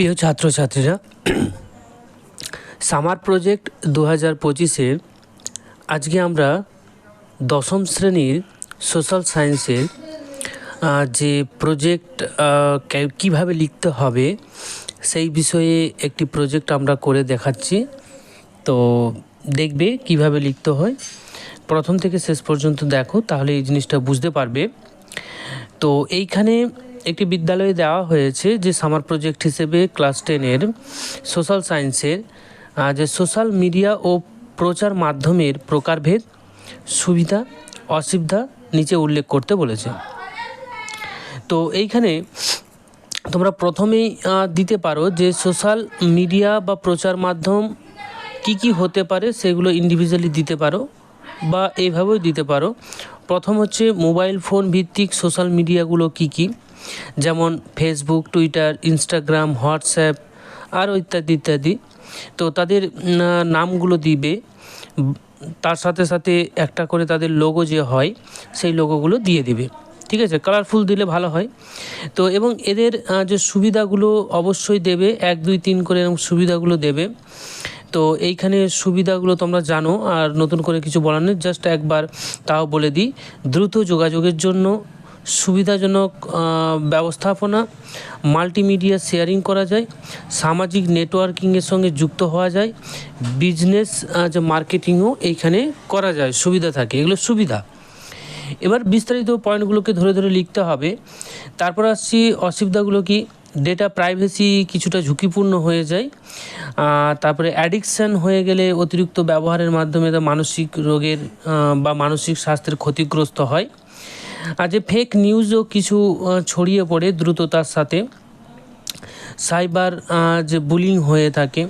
প্রিয় ছাত্রছাত্রীরা, summer project দু হাজার পঁচিশের, আজকে আমরা দশম শ্রেণির সোশ্যাল সায়েন্সের যে প্রজেক্ট কীভাবে লিখতে হবে, সেই বিষয়ে একটি প্রজেক্ট আমরা করে দেখাচ্ছি। তো দেখবে কীভাবে লিখতে হয়। প্রথম থেকে শেষ পর্যন্ত দেখো, তাহলে এই জিনিসটা বুঝতে পারবে। তো এইখানে একটি বিদ্যালয়ে দেওয়া হয়েছে যে সামার প্রজেক্ট হিসেবে ক্লাস টেনের সোশ্যাল সায়েন্সের যে সোশ্যাল মিডিয়া ও প্রচার মাধ্যমের প্রকারভেদ, সুবিধা, অসুবিধা নিচে উল্লেখ করতে বলেছে। তো এইখানে তোমরা প্রথমেই দিতে পারো যে সোশ্যাল মিডিয়া বা প্রচার মাধ্যম কি কি হতে পারে সেগুলো ইন্ডিভিজুয়ালি দিতে পারো বা এইভাবেও দিতে পারো। প্রথম হচ্ছে মোবাইল ফোন ভিত্তিক সোশ্যাল মিডিয়াগুলো কি কি? যেমন ফেসবুক টুইটার ইনস্টাগ্রাম হোয়াটসঅ্যাপ আরও ইত্যাদি ইত্যাদি। তো তাদের নামগুলো দিবে। তার সাথে সাথে একটা করে তাদের লোগো যে হয়, সেই লোগোগুলো দিয়ে দিবে। ঠিক আছে? কালারফুল দিলে ভালো হয়। তো এবং এদের যে সুবিধাগুলো অবশ্যই দেবে, এক, দুই, তিন করে এরকম সুবিধাগুলো দেবে। তো এইখানে সুবিধাগুলো তোমরা জানো, আর নতুন করে কিছু বলার নেই, জাস্ট একবার তাও বলে দিই। দ্রুত যোগাযোগের জন্য সুবিধাজনক ব্যবস্থাপনা, মাল্টিমিডিয়া শেয়ারিং করা যায়, সামাজিক নেটওয়ার্কিংয়ের সঙ্গে যুক্ত হওয়া যায় বিজনেস যে মার্কেটিংও এইখানে করা যায়, সুবিধা থাকে, এগুলো সুবিধা। এবার বিস্তারিত পয়েন্টগুলোকে ধরে ধরে লিখতে হবে। তারপর আসছি অসুবিধাগুলো কি? ডেটা প্রাইভেসি কিছুটা ঝুঁকিপূর্ণ হয়ে যায়। তারপরে অ্যাডিকশান হয়ে গেলে অতিরিক্ত ব্যবহারের মাধ্যমে মানসিক রোগের বা মানসিক স্বাস্থ্যের ক্ষতিগ্রস্ত হয়। আর ফেক নিউজও কিছু ছড়িয়ে পড়ে দ্রুততার সাথে। সাইবার যে বুলিং হয়ে থাকে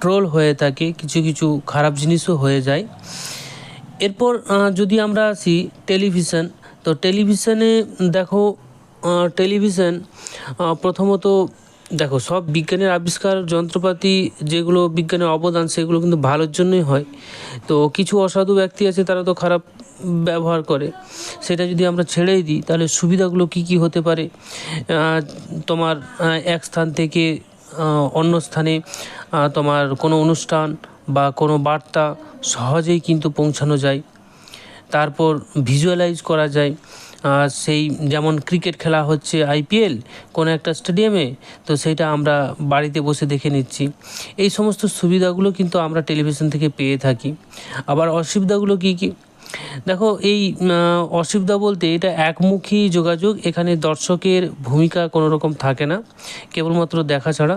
ট্রোল হয়ে থাকে, কিছু কিছু খারাপ জিনিসও হয়ে যায়। এরপর যদি আমরা আসি টেলিভিশন তো টেলিভিশনে দেখো টেলিভিশন প্রথমত দেখো, সব বিজ্ঞানের আবিষ্কার, যন্ত্রপাতি যেগুলো বিজ্ঞানের অবদান, সেগুলো কিন্তু ভালোর জন্যই হয়। তো কিছু অসাধু ব্যক্তি আছে, তারা তো খারাপ ব্যবহার করে। সেটা যদি আমরা ছেড়েই দিই, তাহলে সুবিধাগুলো কি কি হতে পারে? তোমার এক স্থান থেকে অন্য স্থানে তোমার কোনো অনুষ্ঠান বা কোনো বার্তা সহজেই কিন্তু পৌঁছানো যায়। তারপর ভিজুয়ালাইজ করা যায়। সেই যেমন ক্রিকেট খেলা হচ্ছে আইপিএল কোনো একটা স্টেডিয়ামে, তো সেইটা আমরা বাড়িতে বসে দেখে নিচ্ছি। এই সমস্ত সুবিধাগুলো কিন্তু আমরা টেলিভিশন থেকে পেয়ে থাকি। আবার অসুবিধাগুলো কী কী? দেখো, এই অসুবিধা বলতে এটা একমুখী যোগাযোগ। এখানে দর্শকের ভূমিকা কোনো রকম থাকে না, কেবলমাত্র দেখা ছাড়া।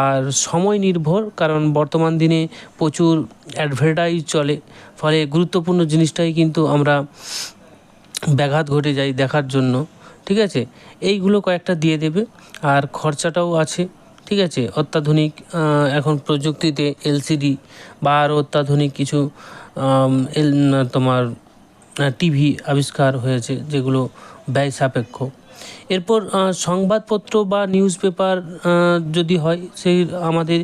আর সময় নির্ভর, কারণ বর্তমান দিনে প্রচুর অ্যাডভার্টাইজ চলে। ফলে গুরুত্বপূর্ণ জিনিসটাই কিন্তু আমরা ব্যাঘাত ঘটে যাই দেখার জন্য, ঠিক আছে? এইগুলো কয়েকটা দিয়ে দেবে, আর খরচাটাও আছে, ঠিক আছে? অত্যাধুনিক এখন প্রযুক্তিতে এলসিডি বা আরও অত্যাধুনিক কিছু তোমার টিভি আবিষ্কার হয়েছে যেগুলো ব্যয় সাপেক্ষ। এরপর সংবাদপত্র বা নিউজ পেপার যদি হয়, সেই আমাদের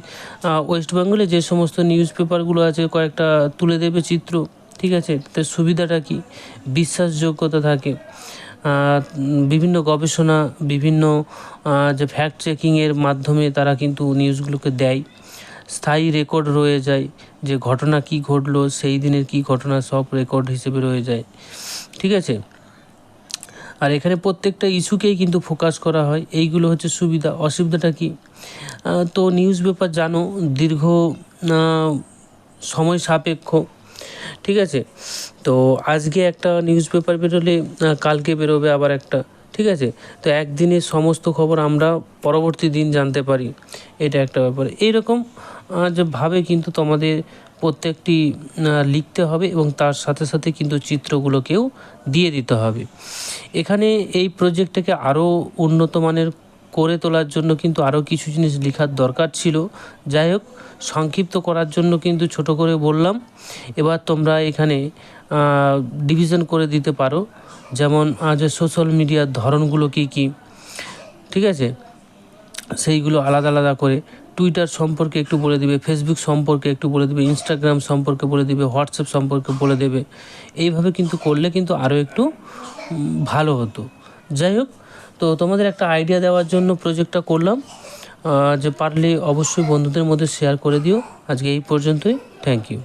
ওয়েস্ট বেঙ্গলে যে সমস্ত নিউজ পেপারগুলো আছে, কয়েকটা তুলে দেবে চিত্র, ঠিক আছে? তার সুবিধাটা কি? বিশ্বাসযোগ্যতা থাকে। বিভিন্ন গবেষণা, বিভিন্ন যে ফ্যাক্ট চেকিংয়ের মাধ্যমে তারা কিন্তু নিউজগুলোকে দেয়। স্থায়ী রেকর্ড রয়ে যায়, যে ঘটনা কি ঘটলো, সেই দিনের কি ঘটনা সব রেকর্ড হিসেবে রয়ে যায়। ঠিক আছে? আর এখানে প্রত্যেকটা ইস্যুকেই কিন্তু ফোকাস করা হয়। এইগুলো হচ্ছে সুবিধা। অসুবিধাটা কি? তো নিউজ পেপার জানো, দীর্ঘ সময় সাপেক্ষ। ঠিক আছে? তো আজকে একটা নিউজ পেপার বেরোলে কালকে বেরোবে আবার একটা। ঠিক আছে? তো একদিনে সমস্ত খবর আমরা পরবর্তী দিন জানতে পারি। এটা একটা ব্যাপার। এইরকম যে ভাবে কিন্তু তোমাদের প্রত্যেকটি লিখতে হবে এবং তার সাথে সাথে কিন্তু চিত্রগুলোকেও দিয়ে দিতে হবে। এখানে এই প্রজেক্টটাকে আরও উন্নত মানের করে তোলার জন্য কিন্তু আরও কিছু জিনিস লেখার দরকার ছিল। যাই হোক, সংক্ষিপ্ত করার জন্য কিন্তু ছোট করে বললাম। এবার তোমরা এখানে ডিভিশন করে দিতে পারো। যেমন আজ সোশ্যাল মিডিয়ার ধরনগুলো কী কী, ঠিক আছে? সেইগুলো আলাদা আলাদা করে টুইটার সম্পর্কে একটু বলে দিবে ফেসবুক সম্পর্কে একটু বলে দিবে ইনস্টাগ্রাম সম্পর্কে বলে দিবে হোয়াটসঅ্যাপ সম্পর্কে বলে দেবে। এইভাবে কিন্তু করলে কিন্তু আরও একটু ভালো হতো। যাই হোক, তো তোমাদের একটা আইডিয়া দেওয়ার জন্য প্রজেক্টটা করলাম। যে পারলে অবশ্যই বন্ধুদের মধ্যে শেয়ার করে দিও। আজকে এই পর্যন্তই। Thank you